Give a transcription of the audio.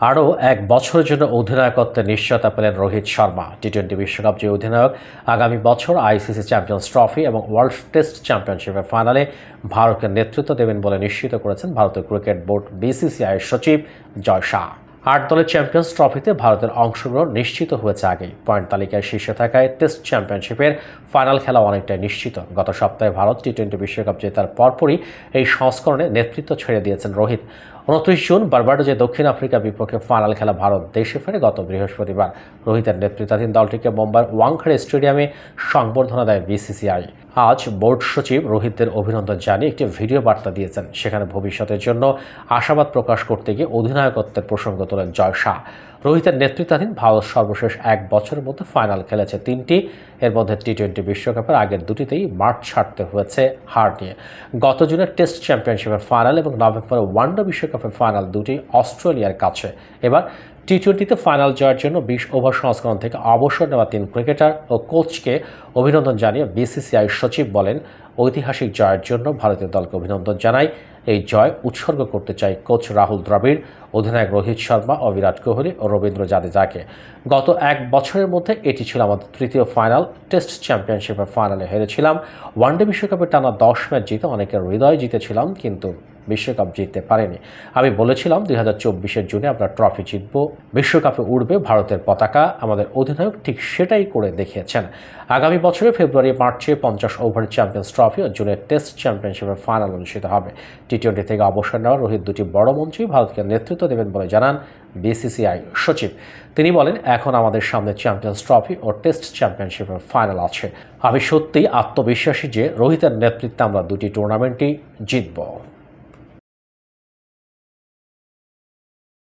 আরও এক বছরের জন্য অধিনায়কত্বের নিশ্চয়তা পেলেন রোহিত শর্মা। টি টোয়েন্টি বিশ্বকাপ যে অধিনায়ক, আগামী বছর আইসিসি চ্যাম্পিয়ন্স ট্রফি এবং ওয়ার্ল্ড টেস্ট চ্যাম্পিয়নশিপের ফাইনালে ভারতকে নেতৃত্ব দেবেন বলে নিশ্চিত করেছেন ভারতের ক্রিকেট বোর্ড বিসিসিআইয়ের সচিব জয় শাহ। আট দলের চ্যাম্পিয়ন্স ট্রফিতে ভারতের অংশগ্রহণ নিশ্চিত হয়েছে আগেই। পয়েন্ট তালিকায় শীর্ষে থাকায় টেস্ট চ্যাম্পিয়নশিপের ফাইনাল খেলা অনেকটাই নিশ্চিত। গত সপ্তাহে ভারত টি টোয়েন্টি বিশ্বকাপ জেতার পরপরই এই সংস্করণে নেতৃত্ব ছেড়ে দিয়েছেন রোহিত। উনত্রিশ জুন বারবাডোজে দক্ষিণ আফ্রিকার বিপক্ষে ফাইনাল খেলা ভারত দেশে ফেরে গত বৃহস্পতিবার। রোহিতের নেতৃত্বাধীন দলটিকে মুম্বাইয়ের ওয়াংখেড়ে স্টেডিয়ামে সংবর্ধনা দেয় বিসিসিআই। আজ বোর্ড সচিব রোহিতদের অভিনন্দন জানিয়ে একটি ভিডিও বার্তা দিয়েছেন। সেখানে ভবিষ্যতের জন্য আশাবাদ প্রকাশ করতে গিয়ে অধিনায়কত্বের প্রসঙ্গ তোলেন জয় শাহ। রোহিতের নেতৃত্বাধীন ভারত সর্বশেষ এক বছরের মধ্যে ফাইনাল খেলেছে তিনটি। এর মধ্যে টি টোয়েন্টি বিশ্বকাপের আগের দুটিতেই মাঠ ছাড়তে হয়েছে হার নিয়ে। গত জুনের টেস্ট চ্যাম্পিয়নশিপের ফাইনাল এবং নভেম্বরে ওয়ানডে বিশ্বকাপের ফাইনাল দুটি অস্ট্রেলিয়ার কাছে। এবার টি টোয়েন্টিতে ফাইনাল জয়ের জন্য বিশ ওভার সংস্করণ থেকে অবসর নেওয়া তিন ক্রিকেটার ও কোচকে অভিনন্দন জানিয়ে বিসিসিআই সচিব বলেন, ঐতিহাসিক জয়ের জন্য ভারতীয় দলকে অভিনন্দন জানাই। এই জয় উৎসর্গ করতে চাই কোচ রাহুল দ্রাবিড়, অধিনায়ক রোহিত শর্মা ও বিরাট কোহলি ও রবীন্দ্র জাদেজাকে। গত এক বছরের মধ্যে এটি ছিল আমাদের তৃতীয় ফাইনাল টেস্ট চ্যাম্পিয়নশিপের ফাইনালে হেরেছিলাম। ওয়ানডে বিশ্বকাপে টানা দশ ম্যাচ জিতে অনেকের হৃদয় জিতেছিলাম, কিন্তু বিশ্বকাপ জিততে পারেনি। আমি বলেছিলাম দুই হাজার চব্বিশের জুনে আমরা ট্রফি জিতব, বিশ্বকাপে উঠবে ভারতের পতাকা, আমাদের অধিনায়ক ঠিক সেটাই করে দেখিয়েছেন। আগামী বছরে ফেব্রুয়ারি, মার্চে পঞ্চাশ ওভার চ্যাম্পিয়ন্স ট্রফি ও জুনের টেস্ট চ্যাম্পিয়নশিপের ফাইনাল অনুষ্ঠিত হবে। টি টোয়েন্টি থেকে অবসর নেওয়া রোহিত দুটি বড় মঞ্চেই ভারতকে নেতৃত্ব দেবেন বলে জানান বিসিসিআই সচিব। তিনি বলেন, এখন আমাদের সামনে চ্যাম্পিয়ন্স ট্রফি ও টেস্ট চ্যাম্পিয়নশিপের ফাইনাল আছে। আমি সত্যিই আত্মবিশ্বাসী যে রোহিতের নেতৃত্বে আমরা দুটি টুর্নামেন্টই জিতব।